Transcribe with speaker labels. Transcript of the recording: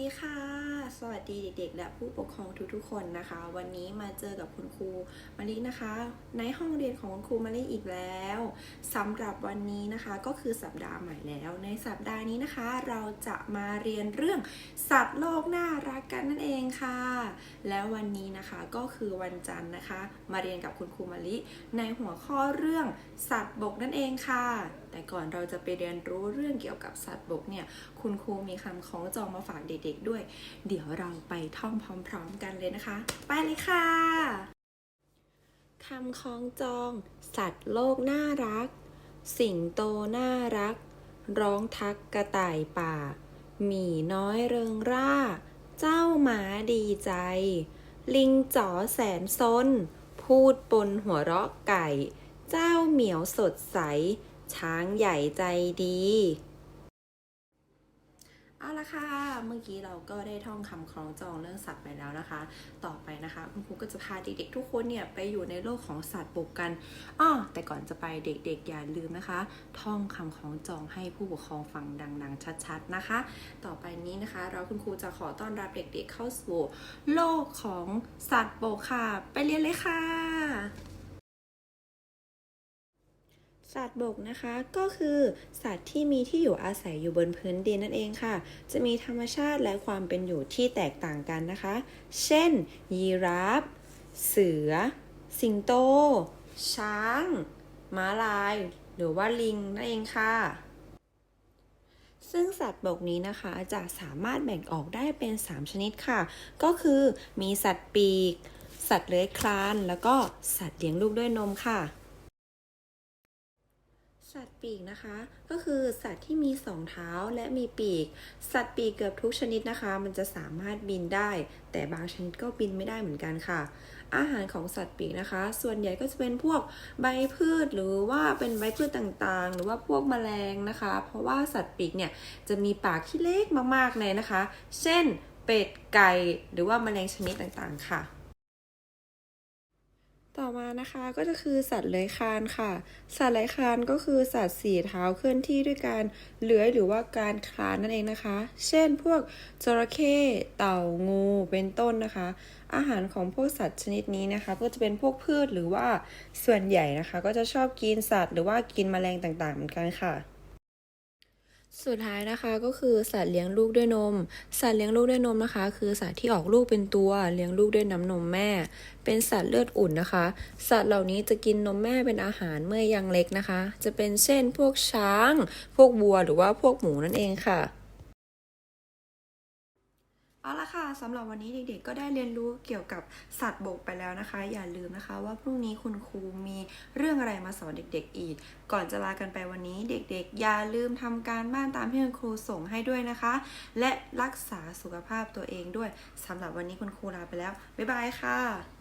Speaker 1: ดีค่ะ สวัสดีเด็กๆ และผู้ปกครองทุกๆ คนนะคะ วันนี้มาเจอกับคุณครูมารินะคะ ในห้องเรียนของคุณครูมาริอีกแล้วสำหรับวันนี้นะคะก็คือสัปดาห์ใหม่แล้ว ในสัปดาห์นี้นะคะ เราจะมาเรียนเรื่องสัตว์โลกน่ารักกันนั่นเองค่ะ แล้ววันนี้นะคะก็คือวันจันทร์นะคะ มาเรียนกับคุณครูมาริในหัวข้อเรื่องสัตว์บกนั่นเองค่ะ แต่ก่อนเราจะไปเรียนรู้เรื่องเกี่ยวกับสัตว์บกเนี่ยคุณครูมีคำของจองมาฝากเด็กๆด้วย เดี๋ยวเราไปท่องพร้อม ๆ กันเลยนะคะ ไปเลยค่ะคำคล้องจอง สัตว์โลกน่ารัก สิงโตน่ารัก ร้องทักกระต่ายป่า หมีน้อยเริงร่า เจ้าหมาดีใจ ลิงจ๋อแสนซน พูดปนหัวเราะไก่ เจ้าเหมียวสดใส ช้างใหญ่ใจดี เอาละค่ะ เมื่อกี้เราก็ได้ท่องคำคล้องจองเรื่องสัตว์ไปแล้วนะคะ ต่อไปนะคะคุณครูก็จะพาเด็กๆทุกคนเนี่ยไปอยู่ในโลกของสัตว์บกกันอ้อแต่ก่อนจะไปเด็กๆอย่าลืมนะคะ ท่องคำคล้องจองให้ผู้ปกครองฟังดัง ๆ ชัดๆนะคะ ต่อไปนี้นะคะ เราคุณครูจะขอต้อนรับเด็กๆเข้าสู่โลกของสัตว์บกค่ะ ไปเรียนเลยค่ะ สัตว์บกนะคะก็คือสัตว์ที่มีที่อยู่อาศัยอยู่บนพื้นดินนั่นเองค่ะ จะมีธรรมชาติและความเป็นอยู่ที่แตกต่างกันนะคะ เช่น ยีราฟ เสือ สิงโต ช้าง ม้าลาย หรือว่าลิงนั่นเองค่ะ ซึ่งสัตว์บกนี้นะคะจะสามารถแบ่งออกได้เป็น 3 ชนิดค่ะ ก็คือมีสัตว์ปีก สัตว์เลื้อยคลาน แล้วก็สัตว์เลี้ยงลูกด้วยนมค่ะ สัตว์ปีกนะคะ ก็คือสัตว์ที่มีสองเท้าและมีปีก สัตว์ปีกเกือบทุกชนิดนะคะ มันจะสามารถบินได้ แต่บางชนิดก็บินไม่ได้เหมือนกันค่ะ อาหารของสัตว์ปีกนะคะ ส่วนใหญ่ก็จะเป็นพวกใบพืชหรือว่าเป็นใบพืชต่างๆ หรือว่าพวกแมลงนะคะ เพราะว่าสัตว์ปีกเนี่ยจะมีปากที่เล็กมากๆเลยนะคะ เช่น เป็ดไก่หรือว่าแมลงชนิดต่างๆค่ะ ต่อมานะคะก็จะคือสัตว์เลื้อยคลานค่ะ สัตว์เลื้อยคลานก็คือสัตว์สี่เท้าเคลื่อนที่ด้วยการเลื้อยหรือว่าการคลานนั่นเองนะคะ เช่นพวกจระเข้เต่างูเป็นต้นนะคะ อาหารของพวกสัตว์ชนิดนี้นะคะ ก็จะเป็นพวกพืชหรือว่าส่วนใหญ่นะคะ ก็จะชอบกินสัตว์หรือว่ากินแมลงต่างๆเหมือนกันค่ะ สุดท้ายนะคะก็คือสัตว์เลี้ยงลูกด้วยนม สัตว์เลี้ยงลูกด้วยนมนะคะ คือสัตว์ที่ออกลูกเป็นตัวเลี้ยงลูกด้วยน้ำนมแม่ เป็นสัตว์เลือดอุ่นนะคะ สัตว์เหล่านี้จะกินนมแม่เป็นอาหารเมื่อยังเล็กนะคะ จะเป็นเช่นพวกช้าง พวกวัวหรือว่าพวกหมูนั่นเองค่ะ เอาละค่ะสำหรับวันนี้เด็กๆ ก็ได้เรียนรู้เกี่ยวกับสัตว์บกไปแล้วนะคะ อย่าลืมนะคะว่าพรุ่งนี้คุณครูมีเรื่องอะไรมาสอนเด็ก ๆ อีก ก่อนจะลากันไปวันนี้เด็กๆ อย่าลืมทำการบ้านตามที่คุณครูส่งให้ด้วยนะคะ และรักษาสุขภาพตัวเองด้วยสำหรับวันนี้คุณครูลาไปแล้วบ๊ายบายค่ะ